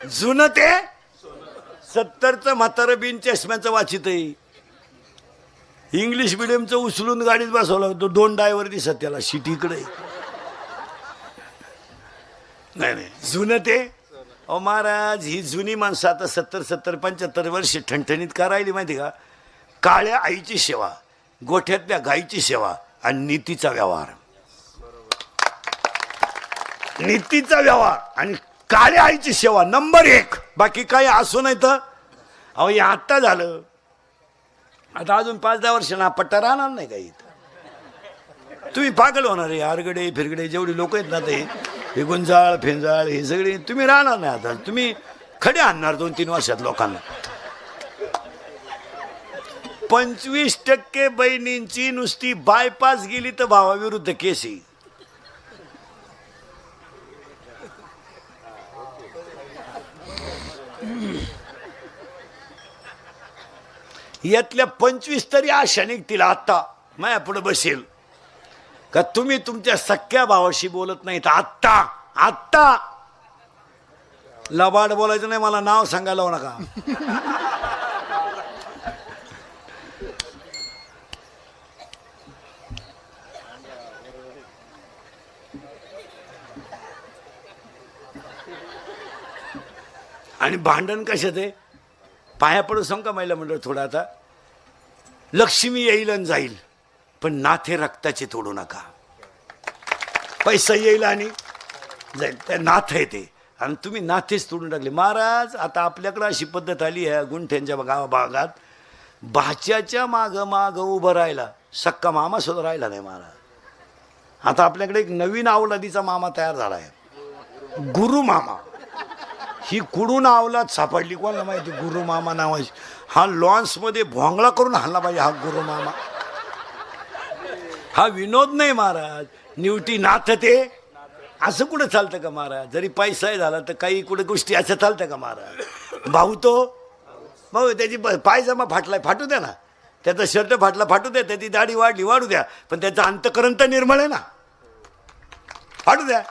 जुनं ते? सत्तरचं म्हातारं बिन चष्म्याचं वाचित आहे इंग्लिश मिडियमचं उचलून गाडीत बसवलं तो दोन डायव्हर दिसत त्याला. शिटीकडे नाही नाही. जुनं ते? अहो महाराज ही जुनी माणसं आता सत्तर सत्तर पंच्याहत्तर वर्ष ठणठणीत का राहिली माहिती का? काळ्या आईची सेवा गोठ्यातल्या गाईची सेवा आणि नीतीचा व्यवहार. नीतीचा व्यवहार आणि काळ्या आईची सेवा नंबर एक. बाकी काही असू नाही तर. अहो हे आत्ता झालं. आता अजून पाच दहा वर्ष ना पट्टा राहणार नाही काही इथं. तुम्ही पागल होणार आहे आरगडे फिरगडे जेवढी लोक आहेत ना ते हे गुंजाळ फेंजाळ हे सगळे तुम्ही राहणार नाही आता. तुम्ही खडे आणणार दोन तीन वर्षात लोकांना. पंचवीस टक्के बहिणींची नुसती बायपास गेली तर भावाविरुद्ध केस येईल यातल्या पंचवीस तरी आशा निघतील आत्ता. माया पुढे बसेल. का तुम्ही तुमच्या सख्या भावाशी बोलत नाहीत. आत्ता आत्ता. लबाड बोलायचं नाही मला नाव सांगायला हो नका. आणि भांडण कशात आहे? पाया पडून सांग का महिला मंडळ थोडं आता? लक्ष्मी येईल आणि जाईल पण नाथे रक्ताचे तोडू नका. पैसा येईल आणि जाईल. त्या नाथ आहे ते. आणि तुम्ही नाथेच तोडून टाकले. महाराज आता आपल्याकडं अशी पद्धत आली आहे गुंठ्यांच्या गावा भागात. भाच्याच्या माग माग उभं राहिला. सक्का मामा सुद्धा राहिला नाही महाराज. आता आपल्याकडे एक नवीन आवलादीचा मामा तयार झाला आहे. गुरु मामा. ही कुडून आवलात सापडली. कोणाला माहिती? गुरु मामा नावाची. हा लॉन्समध्ये भोंगळा करून हल्ला पाहिजे हा गुरु मामा. हा विनोद नाही महाराज. निवटी नाथ ते. असं कुठं चालतं का महाराज? जरी पैसाही झाला तर काही कुठं गोष्टी असं चालतं का महाराज? भाऊ तो. भाऊ त्याची पायजमा फाटलाय फाटू द्या ना. त्याचा शर्ट फाटला फाटू द्या त्याची दाढी वाढली वाढू द्या. पण त्याचं अंतकरण तर निर्मळ आहे ना. फाटू द्या.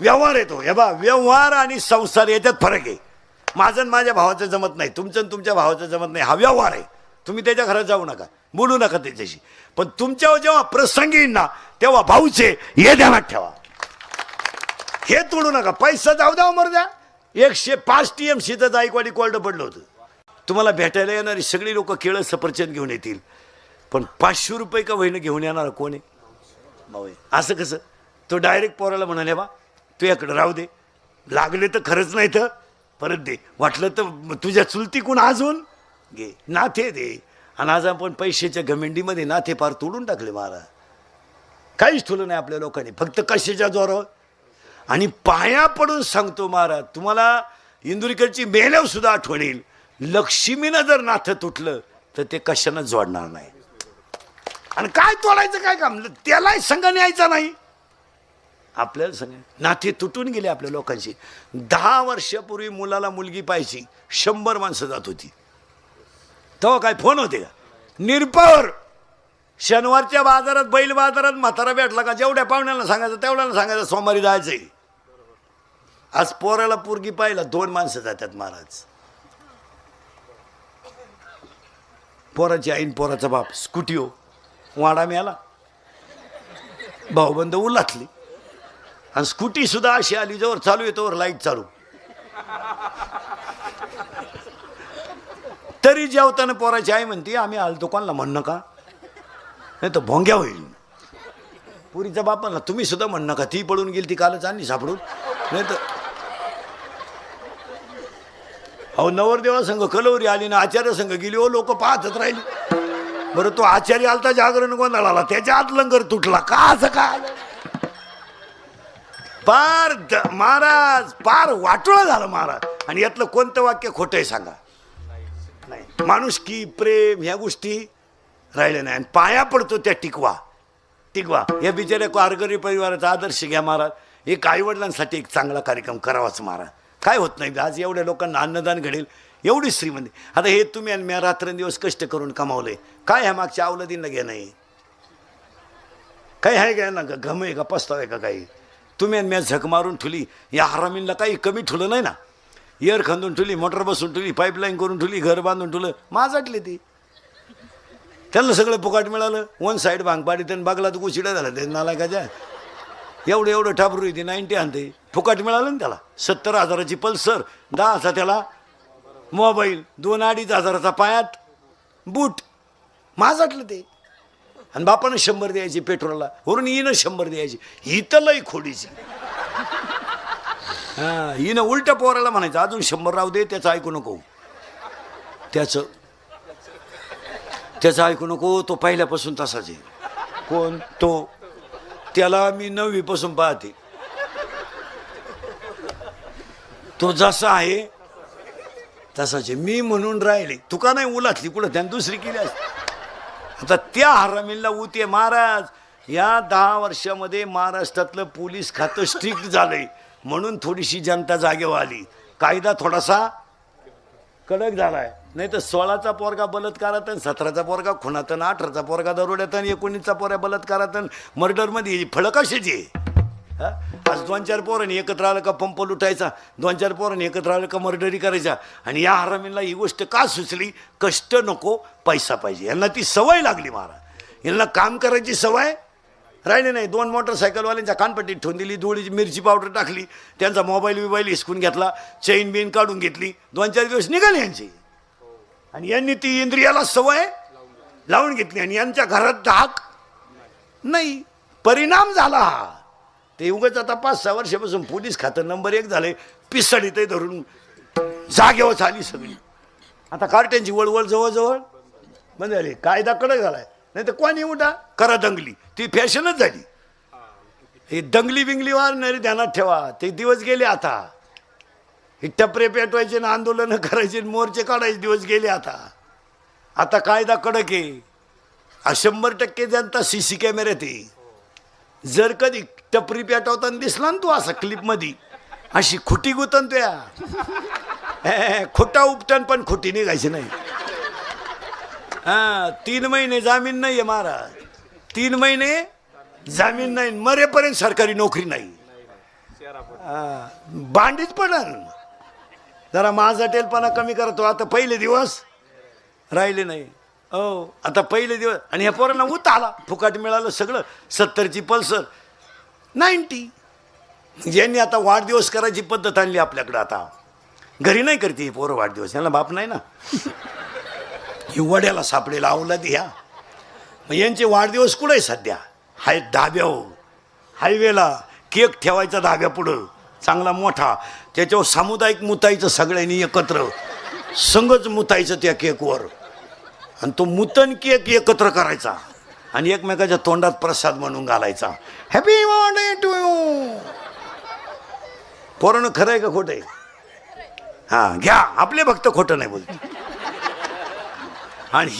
व्यवहार येतो. हे बा व्यवहार आणि संसार याच्यात फरक आहे. माझं आणि माझ्या भावाचं जमत नाही. तुमचं आणि तुमच्या भावाचं जमत नाही. हा व्यवहार आहे. तुम्ही त्याच्या घरात जाऊ नका. बोलू नका त्याच्याशी. पण तुमच्यावर जेव्हा प्रसंग येईल ना तेव्हा भाऊचे हे ध्यानात ठेवा. हे तोडू नका. पैसा जाऊ द्या मर द्या. एकशे पाच टी एम सीचं जायकवाडी कोल्ड पडलं होतं. तुम्हाला भेटायला येणारी सगळी लोक केळं सफरचंद घेऊन येतील. पण पाचशे रुपये का वहिनं घेऊन येणार? कोण आहे? भाऊ आहे. असं कसं? तो डायरेक्ट पोराला म्हणाले बा तू याकडं राहू दे. लागले तर खरंच नाही तर परत दे. वाटलं तर तुझ्या तुझ्या चुलतीकून अजून घे. नाथे दे. आणि आज आपण पैशाच्या घमेंडीमध्ये नाथे फार तोडून टाकले महाराज. काहीच ठुलं नाही आपल्या लोकांनी. फक्त कशाच्या जोरावर? आणि पाया पडून सांगतो महाराज तुम्हाला इंदुरीकरची मेल्यावरसुद्धा आठवण येईल. लक्ष्मीनं जर नाथं तुटलं तर ते कशानं जोडणार नाही. आणि काय तोडायचं काय काम? त्यालाही संघ न्यायचा नाही. आपल्याला सांगा नाते तुटून गेले आपल्या लोकांची दहा वर्षापूर्वी मुलाला मुलगी पाहिजे शंभर माणसं जात होती. तेव्हा काय फोन होते का? निरपावर शनिवारच्या बाजारात बैल बाजारात म्हातारा भेटला का? जेवढ्या पाहुण्याला सांगायचं तेवढ्याला सांगायचं सोमवारी जायचंय. आज पोराला पोरगी पाहिला दोन माणसं जातात महाराज. पोराची आईन पोराचा बाप स्कूटी वाडा मिळाला. भाऊबंद उलातली. आणि स्कूटी सुद्धा अशी आली जवळ चालू येतोवर लाइट चालू. तरी जेवताना पोराची आई म्हणते आम्ही आलतो कोणाला म्हणणं का नाही तर भोंग्या होईल. पुरीच्या बापाला तुम्ही सुद्धा म्हणणं का ती पळून गेली ती कालच आणली सापडून. नाही तर अहो नवरदेवा संघ कलवरी आली ना आचार्य संघ गेली ओ लोक पाहतच राहिली. बरं तो आचार्य आलता जागरण गोंधळाला त्याच्या आत लंगर तुटला. का असं का आलं? पार द- महाराज पार वाटोळं झालं महाराज. आणि यातलं कोणतं वाक्य खोटं आहे सांगा. नाही. माणूस की प्रेम ह्या गोष्टी राहिल्या नाही. आणि पाया पडतो त्या टिकवा. टिकवा. या बिचाऱ्या कारगरी परिवाराचा आदर्श घ्या महाराज. एक आईवडिलांसाठी एक चांगला कार्यक्रम करावाच महाराज. काय होत नाही आज एवढ्या लोकांना अन्नदान घडेल. एवढी श्रीमंती. आता हे तुम्ही आणि मी रात्रंदिवस कष्ट करून कमावले काय ह्या मागच्या अवलदींना घे नाही काही आहे का ना घम आहे का? पस्ताव आहे का काही? तुम्ही आणि मी झक मारून ठुली. या हरामींना काही कमी ठुलं नाही ना? एअर खंदून ठुली मोटर बसून ठुली पाईपलाईन करून ठुली घर बांधून ठुलं. माझाटले ती. त्यांना सगळं फुकाट मिळालं. वन साईड भांगपाडी त्यांनी बागला तर उशिडा झाला. ते नालायकाच्या एवढं एवढं ठाबरू येते नाईन्टी आणते. फुकाट मिळालं ना त्याला? सत्तर हजाराची पल्सर दहाचा त्याला. मोबाईल दोन अडीच हजाराचा पायात. बूट. माझाटलं ते. आणि बापानं शंभर द्यायची पेट्रोलला. वरून हिनं शंभर द्यायची. ही तर लई खोडीची. हा हिनं उलट्या पोराला म्हणायचं अजून शंभर राहू दे त्याचं ऐकू नको. त्याचं त्याचं ऐकू नको तो पहिल्यापासून तसाच आहे. कोण? तो. त्याला मी नववीपासून पाहते. तो जसा आहे तसाच आहे. मी म्हणून राहिले. तुका नाही उलातली कुठं त्यानं दुसरी केली असते. आता त्या हरामींना उते महाराज. या दहा वर्षामध्ये महाराष्ट्रातलं पोलीस खातं स्ट्रिक्ट झालंय. म्हणून थोडीशी जनता जागेवर आली. कायदा थोडासा कडक झालाय. नाही तर सोळाचा पोरगा बलात्कारात सतराचा पोरगा खुनातन अठराचा पोरगा दरोड्यात एकोणीसचा पोरगा बलात्कारात मर्डरमध्ये फळं कशाची? आहे? हा? आज दोन चार पोरांनी एकत्र आलं का पंप लुटायचा दोन चार पोरांनी एकत्र आलं का मर्डरी करायचा. आणि या हरामींना ही गोष्ट का सुचली? कष्ट नको पैसा पाहिजे. यांना ती सवय लागली महाराज. यांना काम करायची सवय राहिले नाही. दोन मोटरसायकलवाल्यांच्या कानपट्टीत ठेवून दिली धुळीची मिरची पावडर टाकली त्यांचा मोबाईल बिबाईल हिसकून घेतला चैन बिन काढून घेतली. दोन चार दिवस निघाले यांची. आणि यांनी ती इंद्रियाला सवय लावून घेतली. आणि यांच्या घरात धाक नाही. परिणाम झाला हा. ते उगाच आता पाच सहा वर्षापासून पोलीस खातं नंबर एक झाले पिसडीत धरून जागेवर झाली सगळी. आता कार्ट्यांची वळवळ जवळजवळ बंद झाली. कायदा कडक झालाय. नाही तर कोणी उठा? करा दंगली. ती फॅशनच झाली. हे दंगली बिंगली वारणारी ध्यानात ठेवा. ते दिवस गेले आता. हे टपरे पेटवायचे ना आंदोलनं करायचे मोर्चे काढायचे दिवस गेले आता. आता कायदा कडक आहे. आ शंभर टक्के जनता सी सी कॅमेऱ्यात आहे जर कधी टपरी पेटवताना दिसला ना तू असा क्लिपमध्ये अशी खुटी गुतन तुया. हे, खोटा उपटन पण खोटी निघायची नाही. हा तीन महिने जामीन नाही आहे महाराज. तीन महिने जामीन नाही मरेपर्यंत सरकारी नोकरी नाही. भांडीच पडन. जरा माझा टेलपणा कमी करतो आता पहिले दिवस राहिले नाही. हो. आता पहिले दिवस आणि ह्या पोरांना उत आला. फुकाट मिळालं सगळं. सत्तरची पल्सर. नाईन्टी. म्हणजे यांनी आता वाढदिवस करायची पद्धत आणली आपल्याकडं आता. घरी नाही करते ही पोरं वाढदिवस. यांना बाप नाही ना. ही वड्याला सापडेला अवलादी ह्या मग यांचे वाढदिवस कुठे आहे सध्या? हाय धाब्यावर हो. हायवेला केक ठेवायचा धाब्या पुढं. चांगला मोठा. त्याच्यावर सामुदायिक मुतायचं सगळ्यांनी एकत्र. संघच मुतायचं त्या केकवर. आणि तो मुतन केक एकत्र करायचा. आणि एकमेकाच्या तोंडात प्रसाद म्हणून घालायचा. हॅपी बर्थडे टू यू पोरण खरं आहे का खोटं आहे? हां घ्या. आपले भक्त खोटं नाही बोलते. आणि